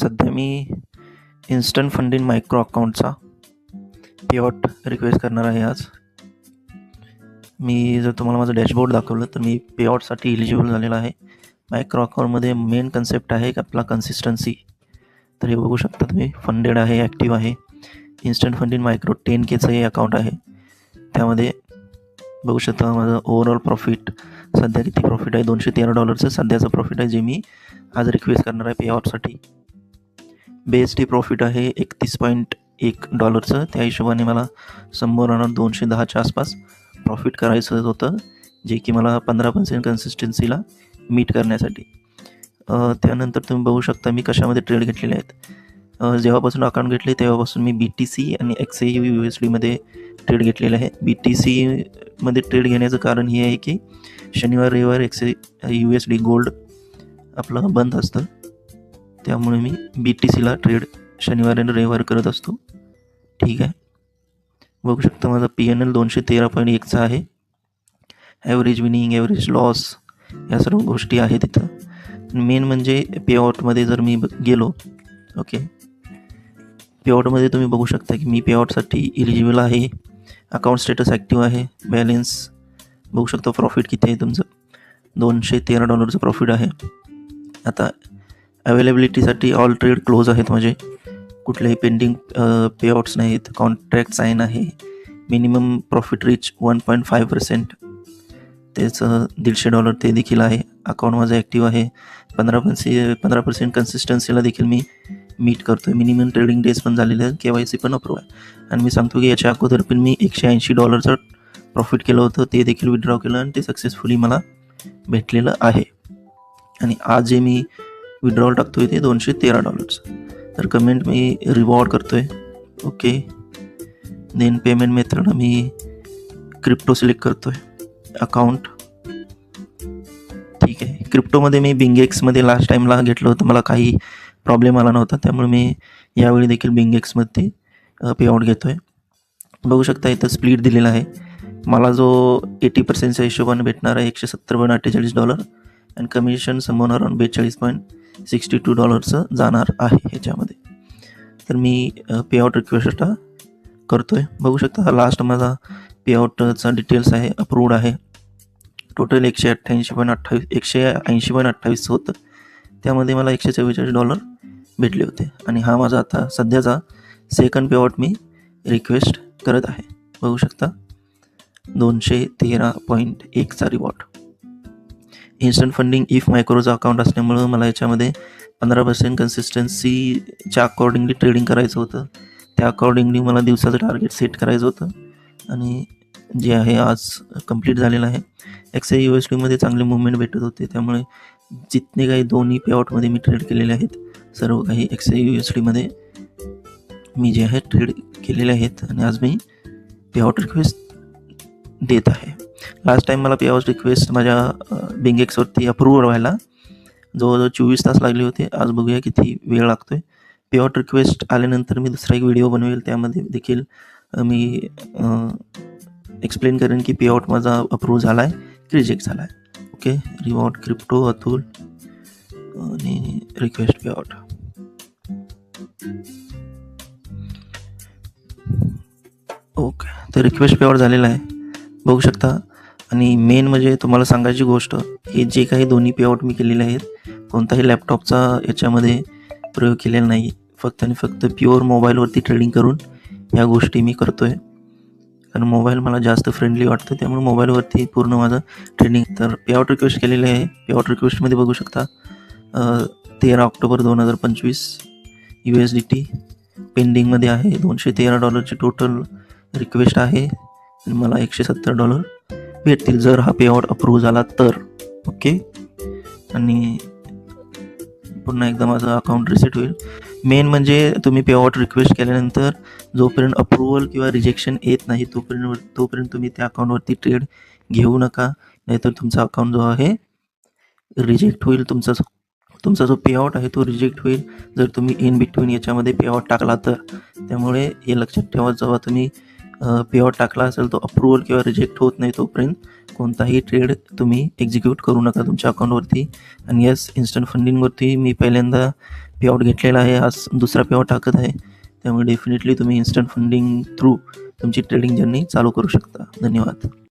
सध्या मी instant funding micro अकाउंटचा पेऑट रिक्वेस्ट करणार आहे आज. मी जर तुम्हाला माझं डॅशबोर्ड दाखवलं तर मी पेऑटसाठी इलिजिबल झालेला आहे. मायक्रो अकाउंटमध्ये मेन कन्सेप्ट आहे की आपला कन्सिस्टन्सी तर हे बघू शकता तुम्ही फंडेड आहे ॲक्टिव्ह आहे. इन्स्टंट फंडिंग मायक्रो टेन केचं हे अकाउंट आहे. त्यामध्ये बघू शकता माझं ओव्हरऑल प्रॉफिट सध्या किती प्रॉफिट आहे? दोनशे तेरा डॉलरचं सध्याचं प्रॉफिट आहे जे मी आज रिक्वेस्ट करणार आहे पेआउटसाठी बेस डी प्रॉफिट आहे एकतीस पॉईंट एक डॉलरचं. त्या हिशोबाने मला समोर राहणार दोनशे दहाच्या आसपास प्रॉफिट करायचं होतं जे की मला पंधरा पर्सेंट कन्सिस्टन्सीला मीट करण्यासाठी. त्यानंतर तुम्ही बघू शकता मी कशामध्ये ट्रेड घेतलेले आहेत. जेव्हापासून अकाउंट घेतले तेव्हापासून मी बी टी सी आणि एक्स यू यू एस डीमध्ये ट्रेड घेतलेले आहे. बी टी सीमध्ये ट्रेड घेण्याचं कारण हे आहे की शनिवार रविवार X A U S D gold आपलं बंद असतं. त्यामुळे मी बी टी सीला ट्रेड शनिवार आणि रविवार करत असतो. ठीक आहे? बघू शकता माझा पी एन एल दोनशे तेरा पॉईंट एकचा आहे. ॲव्हरेज विनिंग ॲव्हरेज लॉस या सर्व गोष्टी आहेत तिथं मेन म्हणजे पेआउटमध्ये जर मी ब- गेलो ओके पेआउटमध्ये तुम्ही बघू शकता की मी पेआउटसाठी इलिजिबल आहे. अकाउंट स्टेटस ॲक्टिव्ह आहे. बॅलेन्स बघू शकता प्रॉफिट किती आहे तुमचं? दोनशे तेरा डॉलरचं प्रॉफिट आहे. आता अवेलेबिलिटीसाठी ऑल ट्रेड क्लोज आहेत. माझे कुठलेही पेंडिंग पेआउट्स नाहीत कॉन्ट्रॅक्ट साईन आहे. Minimum profit reach one point five percent त्याचं दीडशे डॉलर ते देखील आहे. अकाउंट माझं ॲक्टिव्ह आहे. पंधरा पर्से पंधरा पर्सेंट कन्सिस्टन्सीला देखील मी मीट करतो आहे मिनिमम ट्रेडिंग डेज पण झालेले आहेत. के वाय सी पण अप्रूव्ह आहे. आणि मी सांगतो की याच्या अगोदर पण मी एकशे ऐंशी डॉलरचं प्रॉफिट केलं होतं. ते देखील विड्रॉ केलं आणि ते सक्सेसफुली मला भेटलेलं आहे. आणि आज जे मी विड्रॉल टाकतो इथे दोनशे तेरा डॉलर्स तर कमेंट मी रिवॉर्ड करतो आहे ओके देन पेमेंट मेथड मी क्रिप्टो सिलेक्ट करतो आहे अकाउंट ठीक आहे. क्रिप्टोमध्ये मी बिंगेक्समध्ये लास्ट टाईमला घेतलं होतं. मला काही प्रॉब्लेम आला नव्हता. त्यामुळे मी यावेळी देखील बिंगेक्समध्ये पेआउट घेतो आहे बघू शकता इथं स्प्लिट दिलेला आहे. मला जो एटी पर्सेंटच्या हिशोबाने भेटणार आहे एकशे सत्तर पॉईंट अठ्ठेचाळीस डॉलर आणि कमिशन समोर अराउंड बेचाळीस पॉईंट सिक्स्टी टू डॉलरचं जाणार आहे ह्याच्यामध्ये. तर मी पेआउट रिक्वेस्ट करतो आहे बघू शकता हा लास्ट माझा पेआउटचा डिटेल्स आहे अप्रूव्ड आहे. टोटल एकशे अठ्ठ्याऐंशी पॉईंट अठ्ठावीस एकशे ऐंशी पॉईंट अठ्ठावीस होतं. त्यामध्ये मला एकशे चव्वेचाळीस डॉलर भेटले होते. आणि हा माझा आता सध्याचा सेकंड पेआउट मी रिक्वेस्ट करत आहे. बघू शकता दोनशे तेरा पॉईंट एकचा रिवॉर्ड इन्स्टंट फंडिंग इफ मायक्रोचं अकाउंट असल्यामुळं मला याच्यामध्ये पंधरा पर्सेंट कन्सिस्टन्सीच्या अकॉर्डिंगली ट्रेडिंग करायचं होतं. त्या अकॉर्डिंगली मला दिवसाचं टार्गेट सेट करायचं होतं. आणि जे आहे आज कंप्लीट झालेलं आहे. एक्स यू एस डीमध्ये चांगले मुवमेंट भेटत होते. त्यामुळे जितने काही दोन्ही पेआउटमध्ये मी ट्रेड केलेले आहेत सर्व काही एक्स आय यू एस डीमध्ये मी जे आहे ट्रेड केलेले आहेत. आणि आज मी पेआउट रिक्वेस्ट देत आहे. लास्ट टाईम मला पेआउट रिक्वेस्ट माझ्या बिंगेक्सवरती अप्रूव्ह व्हायला. जवळजवळ चोवीस तास लागले होते. आज बघूया किती वेळ लागतो आहे पेआउट रिक्वेस्ट आल्यानंतर मी दुसरा एक व्हिडिओ बनवेल. त्यामध्ये देखील मी एक्सप्लेन करेन की पेआउट माझा अप्रूव्ह झाला आहे की रिजेक्ट झाला आहे ओके रिवॉर्ड क्रिप्टो अतुल आणि रिक्वेस्ट पेआउट ओके तर रिक्वेस्ट पेआउट झालेला आहे. बघू शकता आणि मेन म्हणजे तुम्हाला सांगायची गोष्ट हे जे काही दोन्ही पेआउट मी केलेले आहेत कोणताही लॅपटॉपचा याच्यामध्ये प्रयोग केलेला नाही. फक्त आणि फक्त प्युअर मोबाईलवरती ट्रेडिंग करून ह्या गोष्टी मी करतो आहे कारण मोबाईल मला जास्त फ्रेंडली वाटतं त्यामुळे मोबाईलवरती पूर्ण माझं ट्रेडिंग तर पेआउट रिक्वेस्ट केलेले आहे. पेआउट रिक्वेस्टमध्ये बघू शकता तेरा ऑक्टोबर दोन हजार पंचवीस यू एस डी टी पेंडिंगमध्ये आहे. दोनशे तेरा डॉलरची टोटल रिक्वेस्ट आहे. आणि मला एकशे सत्तर डॉलर भेटतील जर हा पेआउट अप्रूव्ह झाला तर ओके आणि पुन्हा एकदा माझं अकाउंट रिसेट होईल. मेन म्हणजे तुम्ही पेआउट रिक्वेस्ट केल्यानंतर जोपर्यंत अप्रुव्हल किंवा रिजेक्शन येत नाही तोपर्यंत तोपर्यंत तुम्ही त्या अकाउंटवरती ट्रेड घेऊ नका. नाहीतर तुमचा अकाउंट जो आहे रिजेक्ट होईल. तुमचा जो तुमचा जो पेआउट आहे तो रिजेक्ट होईल. जर तुम्ही इन बिटवीन याच्यामध्ये पेआउट टाकला तर. त्यामुळे हे लक्षात ठेवा जेव्हा तुम्ही पेआउट टाकला असेल तो अप्रूवल किंवा रिजेक्ट होत नाही तोपर्यंत कोणताही ट्रेड तुम्ही एक्झिक्यूट करू नका तुमच्या अकाउंटवरती आणि यस इन्स्टंट फंडिंगवरती मी पहिल्यांदा पेआउट घेतलेला आहे. आज दुसरा पेआउट टाकत आहे. त्यामुळे डेफिनेटली तुम्ही इन्स्टंट फंडिंग थ्रू तुमची ट्रेडिंग जर्नी चालू करू शकता. धन्यवाद.